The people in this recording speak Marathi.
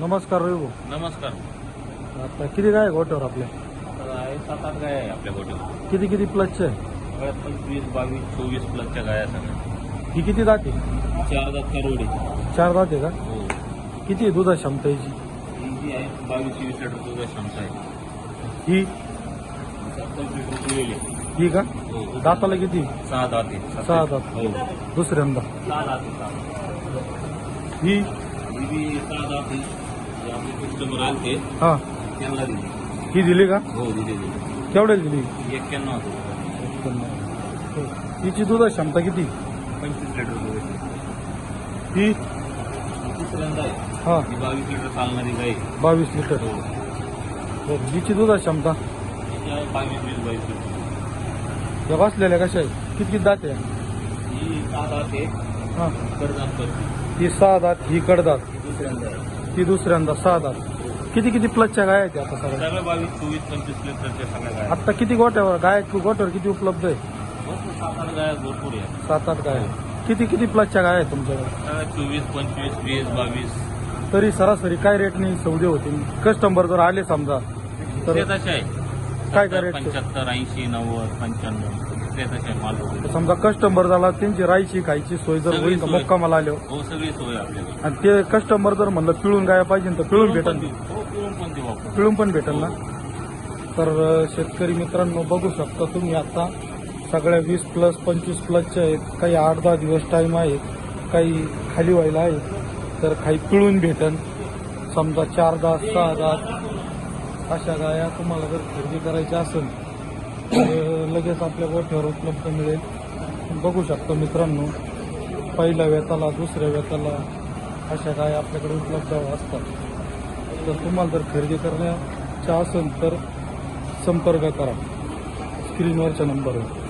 नमस्कार रवी भाऊ. नमस्कार. आता किती काय गोट्यावर आपल्या तर आहे सात आठ गाय आहे आपल्या गोट्यावर. किती किती प्लसचे आहे? गळ्यात पंचवीस बावीस चोवीस प्लसच्या गाया सगळ्या. ही किती दाते चार दात करोडे चार दाते का? हो. किती आहे दुधा क्षमता हिची ही जी आहे बावीस वीस लिटर दूध क्षमता आहे. ही? सत्तावीस लिटर दिलेली आहे. ही का? हो. दाताला किती? सहा दात आहे सहा दात. हो. दुसऱ्यांदा. सहा दात आहे सहा ही? ही बी सहा दात आहे. जे आपले कस्टमर आलते. हा. त्यांना दिली. ही दिली का? हो दिली दिली. केवढ्याला दिली? एक्क्याण्णव होतं हिची दुधा क्षमता किती? पंचवीस लिटर दूध आहे. ही? तिसऱ्यांदा आहे. हा. ही बावीस लिटर चालणारी गाय आहे. बावीस लिटर. हो. हो, हिची दुधा क्षमता? आहे बावीस वीस बावीस लिटर या बसलेल्या कशा आहे किती किती दाते आहे? ही सहा दात आहे. हा. कडदात करते ही सहा दात ही कडदात. दुसऱ्यांदा आहे. ती दुसऱ्यांदा सहा दात किती किती प्लसच्या गाय आहेत आता सगळ्या? सगळं बावीस चोवीस पंचवीस लिटरच्या सगळ्या गाय आता किती गोट्यावर गाय गोट्यावर किती उपलब्ध आहे सात आठ गाय भरपूर आहे सात आठ गाय किती किती प्लसच्या गाय आहेत तुमच्याकडे? चोवीस पंचवीस वीस बावीस. तरी सरासरी काय रेटने सौदे होतील? कस्टमर जर आले समजा तर ते तसे आहे काय पंच्याहत्तर ऐंशी नव्वद पंच्याण्णव आहे माल वगैरे. समजा कस्टमर झाला त्यांची राहायची खायची सोय जर होईल का सोय. मुक्कामाला आल्यावर. हो सगळी सोय आपल्याकडे आणि ते कस्टमर जर म्हणलं पिळून गाय पाहिजे तर पिळून भेटेल. हो पिळून पण देऊ आपण. पिळून पण भेटेल ना? तर अं, शेतकरी मित्रांनो बघू शकता तुम्ही आता सगळ्या वीस प्लस पंचवीस प्लसच्या आहेत. काही आठ दहा दिवस टाईम आहे. काही खाली व्हायला आहे. तर काही पिळून भेटन समजा चार दात सहा दात अशा गाया तुम्हाला जर खरेदी करायच्या असेल तर लगेच आपल्या गोठ्यावर उपलब्ध मिळेल. बघू शकतो मित्रांनो पहिल्या वेताला दुसऱ्या वेताला अशा गाया आपल्याकडे उपलब्ध असतात. तर तुम्हाला जर खरेदी करण्याच्या असेल तर संपर्क करा. स्क्रीनवरच्या नंबरवर.